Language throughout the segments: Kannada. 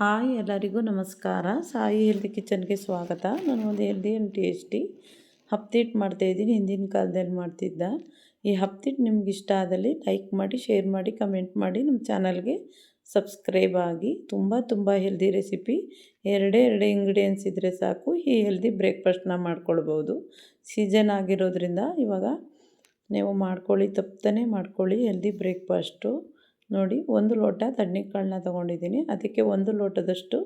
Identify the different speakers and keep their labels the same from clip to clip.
Speaker 1: ಹಾಯ್ ಎಲ್ಲರಿಗೂ ನಮಸ್ಕಾರ. ಸಾಯಿ ಹೆಲ್ದಿ ಕಿಚನ್ಗೆ ಸ್ವಾಗತ. ನಾನು ಒಂದು ಹೆಲ್ದಿ ಆ್ಯಂಡ್ ಟೇಸ್ಟಿ ಹಪ್ತಿಟ್ಟು ಮಾಡ್ತಾಯಿದ್ದೀನಿ ಹಿಂದಿನ ಕಾಲದಲ್ಲಿ ಮಾಡ್ತಿದ್ದ ಈ ಹಪ್ತಿಟ್ಟು ನಿಮ್ಗೆ ಇಷ್ಟ ಆದಲ್ಲಿ ಲೈಕ್ ಮಾಡಿ, ಶೇರ್ ಮಾಡಿ, ಕಮೆಂಟ್ ಮಾಡಿ ನಮ್ಮ ಚಾನಲ್ಗೆ ಸಬ್ಸ್ಕ್ರೈಬ್ ಆಗಿ. ತುಂಬ ತುಂಬ ಹೆಲ್ದಿ ರೆಸಿಪಿ. ಎರಡೇ ಎರಡು ಇಂಗ್ರೀಡಿಯೆಂಟ್ಸ್ ಇದ್ದರೆ ಸಾಕು. ಈ ಹೆಲ್ದಿ ಬ್ರೇಕ್ಫಾಸ್ಟ್ನ ಮಾಡ್ಕೊಳ್ಬೋದು. ಸೀಸನ್ ಆಗಿರೋದ್ರಿಂದ ಇವಾಗ ನೀವು ಮಾಡ್ಕೊಳ್ಳಿ ತಪ್ಪದೇ ಮಾಡ್ಕೊಳ್ಳಿ ಹೆಲ್ದಿ ಬ್ರೇಕ್ಫಾಸ್ಟು. ನೋಡಿ, ಒಂದು ಲೋಟ ತಣ್ಣಿಕಾಳನ್ನ ತೊಗೊಂಡಿದ್ದೀನಿ. ಅದಕ್ಕೆ ಒಂದು ಲೋಟದಷ್ಟು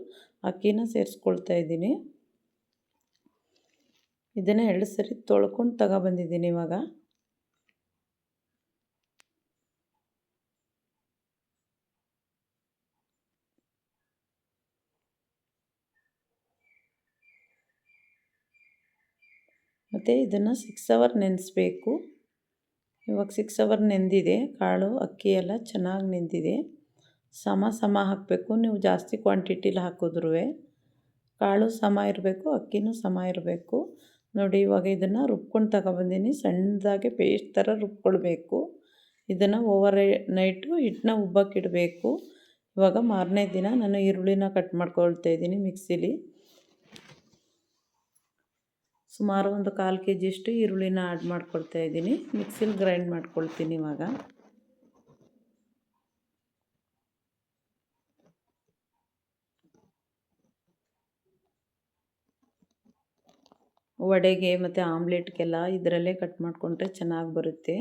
Speaker 1: ಅಕ್ಕಿನ ಸೇರಿಸ್ಕೊಳ್ತಾ ಇದ್ದೀನಿ. ಇದನ್ನು ಎರಡು ಸರಿ ತೊಳ್ಕೊಂಡು ತಗೊಬಂದಿದ್ದೀನಿ ಇವಾಗ. ಮತ್ತು ಇದನ್ನು ಸಿಕ್ಸ್ ಅವರ್ ನೆನೆಸ್ಬೇಕು. ಇವಾಗ ಸಿಕ್ಸ್ ಅವರ್ ನೆಂದಿದೆ, ಕಾಳು, ಅಕ್ಕಿ ಎಲ್ಲ ಚೆನ್ನಾಗಿ ನೆಂದಿದೆ. ಸಮ ಸಮ ಹಾಕಬೇಕು, ನೀವು ಜಾಸ್ತಿ ಕ್ವಾಂಟಿಟಿಲಿ ಹಾಕಿದ್ರೂ ಕಾಳು ಸಮ ಇರಬೇಕು, ಅಕ್ಕಿನೂ ಸಮ ಇರಬೇಕು. ನೋಡಿ ಇವಾಗ ಇದನ್ನು ರುಬ್ಕೊಂಡು ತಗೊಬಂದಿನಿ, ಸಣ್ಣದಾಗೆ ಪೇಸ್ಟ್ ಥರ ರುಬ್ಕೊಳ್ಬೇಕು. ಇದನ್ನು ಓವರ್ ನೈಟು ಹಿಟ್ಟನ್ನ ಉಬ್ಬಕ್ಕಿಡಬೇಕು ಇವಾಗ ಮಾರನೇ ದಿನ ನಾನು ಈರುಳ್ಳಿನ ಕಟ್ ಮಾಡ್ಕೊಳ್ತಾ ಇದ್ದೀನಿ ಮಿಕ್ಸಿಲಿ ಸುಮಾರು ಒಂದು ಕಾಲು ಕೆ ಜಿಯಷ್ಟು ಈರುಳ್ಳಿನ ಆ್ಯಡ್ ಮಾಡ್ಕೊಳ್ತಾ ಇದ್ದೀನಿ. ಮಿಕ್ಸಿಲಿ ಗ್ರೈಂಡ್ ಮಾಡ್ಕೊಳ್ತೀನಿ ಇವಾಗ. ವಡೆಗೆ ಮತ್ತು ಆಮ್ಲೆಟ್ಗೆಲ್ಲ ಇದರಲ್ಲೇ ಕಟ್ ಮಾಡಿಕೊಂಡ್ರೆ ಚೆನ್ನಾಗಿ ಬರುತ್ತೆ.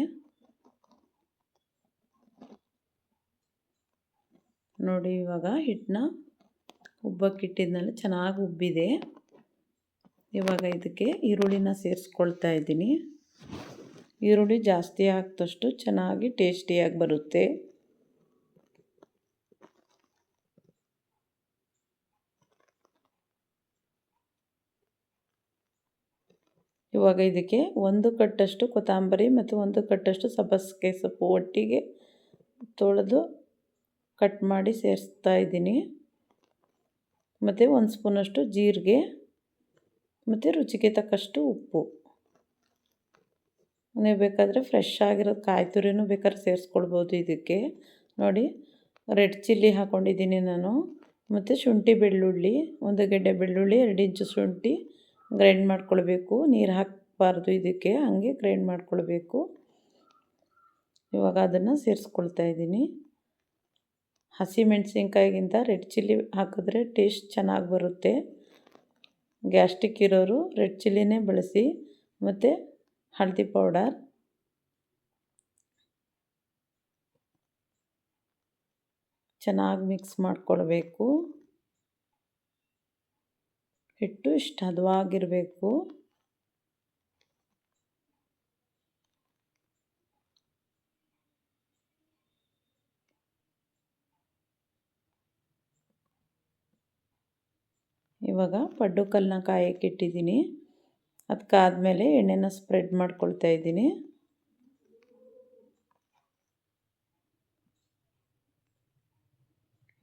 Speaker 1: ನೋಡಿ ಇವಾಗ ಹಿಟ್ಟನ್ನ ಉಬ್ಬಕ್ಕಿಟ್ಟಿದ್ಮೇಲೆ ಚೆನ್ನಾಗಿ ಉಬ್ಬಿದೆ. ಇವಾಗ ಇದಕ್ಕೆ ಈರುಳ್ಳಿನ ಸೇರಿಸ್ಕೊಳ್ತಾ ಇದ್ದೀನಿ. ಈರುಳ್ಳಿ ಜಾಸ್ತಿ ಹಾಕಿದಷ್ಟು ಚೆನ್ನಾಗಿ ಟೇಸ್ಟಿಯಾಗಿ ಬರುತ್ತೆ. ಇವಾಗ ಇದಕ್ಕೆ ಒಂದು ಕಟ್ಟಷ್ಟು ಕೊತ್ತಂಬರಿ ಮತ್ತು ಒಂದು ಕಟ್ಟಷ್ಟು ಸಬ್ಬಸಿಗೆ ಸೊಪ್ಪು ಒಟ್ಟಿಗೆ ತೊಳೆದು ಕಟ್ ಮಾಡಿ ಸೇರಿಸ್ತಾ ಇದ್ದೀನಿ. ಮತ್ತು ಒಂದು ಸ್ಪೂನಷ್ಟು ಜೀರಿಗೆ ಮತ್ತು ರುಚಿಗೆ ತಕ್ಕಷ್ಟು ಉಪ್ಪು. ನೀವು ಬೇಕಾದರೆ ಫ್ರೆಶ್ ಆಗಿರೋ ಕಾಯಿ ತುರಿನೂ ಬೇಕಾದ್ರೆ ಸೇರಿಸ್ಕೊಳ್ಬೋದು ಇದಕ್ಕೆ. ನೋಡಿ ರೆಡ್ ಚಿಲ್ಲಿ ಹಾಕ್ಕೊಂಡಿದ್ದೀನಿ ನಾನು. ಮತ್ತು ಶುಂಠಿ ಬೆಳ್ಳುಳ್ಳಿ, ಒಂದು ಗೆಡ್ಡೆ ಬೆಳ್ಳುಳ್ಳಿ, ಎರಡು ಇಂಚು ಶುಂಠಿ ಗ್ರೈಂಡ್ ಮಾಡ್ಕೊಳ್ಬೇಕು. ನೀರು ಹಾಕಬಾರ್ದು ಇದಕ್ಕೆ, ಹಾಗೆ ಗ್ರೈಂಡ್ ಮಾಡ್ಕೊಳ್ಬೇಕು. ಇವಾಗ ಅದನ್ನು ಸೇರಿಸ್ಕೊಳ್ತಾ ಇದ್ದೀನಿ. ಹಸಿಮೆಣಸಿನ್ಕಾಯಿಗಿಂತ ರೆಡ್ ಚಿಲ್ಲಿ ಹಾಕಿದ್ರೆ ಟೇಸ್ಟ್ ಚೆನ್ನಾಗಿ ಬರುತ್ತೆ. ಗ್ಯಾಸ್ಟಿಕ್ ಇರೋರು ರೆಡ್ ಚಿಲ್ಲಿನೇ ಬಳಸಿ ಮತ್ತು ಹಳದಿ ಪೌಡರ್. ಚೆನ್ನಾಗಿ ಮಿಕ್ಸ್ ಮಾಡಿಕೊಳ್ಬೇಕು. ಹಿಟ್ಟು ಇಷ್ಟು ಹದವಾಗಿರಬೇಕು ಇವಾಗ ಪಡ್ಡು ಕಲ್ಲನ್ನ ಕಾಯಕ್ಕೆ ಇಟ್ಟಿದ್ದೀನಿ. ಅದಕ್ಕಾದಮೇಲೆ ಎಣ್ಣೆನ ಸ್ಪ್ರೆಡ್ ಮಾಡ್ಕೊಳ್ತಾ ಇದ್ದೀನಿ.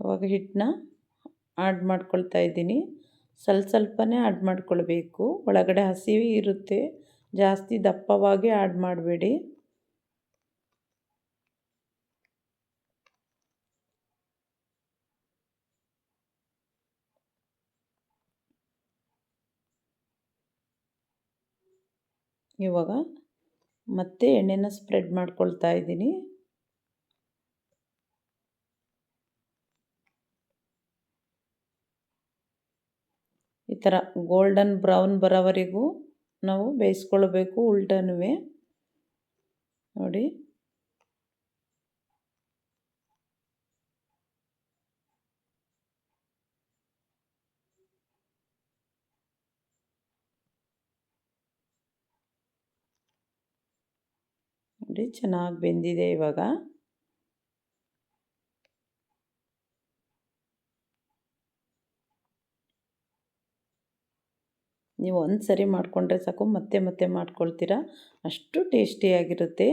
Speaker 1: ಇವಾಗ ಹಿಟ್ಟನ್ನ ಆಡ್ ಮಾಡ್ಕೊಳ್ತಾ ಇದ್ದೀನಿ. ಸ್ವಲ್ಪ ಸ್ವಲ್ಪನೇ ಆಡ್ ಮಾಡ್ಕೊಳ್ಬೇಕು. ಒಳಗಡೆ ಹಸಿ ಇರುತ್ತೆ. ಜಾಸ್ತಿ ದಪ್ಪವಾಗಿ ಆಡ್ ಮಾಡಬೇಡಿ. ಇವಾಗ ಮತ್ತೆ ಎಣ್ಣೆನ ಸ್ಪ್ರೆಡ್ ಮಾಡ್ಕೊಳ್ತಾ ಇದ್ದೀನಿ. ಈ ಥರ ಗೋಲ್ಡನ್ ಬ್ರೌನ್ ಬರೋವರೆಗೂ ನಾವು ಬೇಯಿಸ್ಕೊಳ್ಬೇಕು ಉಲ್ಟನೂ ನೋಡಿ. ನೋಡಿ, ಚೆನ್ನಾಗಿ ಬೆಂದಿದೆ ಇವಾಗ. ನೀವು ಒಂದು ಸರಿ ಮಾಡಿಕೊಂಡ್ರೆ ಸಾಕು, ಮತ್ತೆ ಮತ್ತೆ ಮಾಡ್ಕೊಳ್ತೀರಾ. ಅಷ್ಟು ಟೇಸ್ಟಿಯಾಗಿರುತ್ತೆ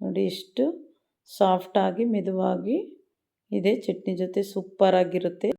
Speaker 1: ನೋಡಿ, ಇಷ್ಟು ಸಾಫ್ಟಾಗಿ ಮೆದುವಾಗಿ ಇದೆ. ಚಟ್ನಿ ಜೊತೆ ಸೂಪರಾಗಿರುತ್ತೆ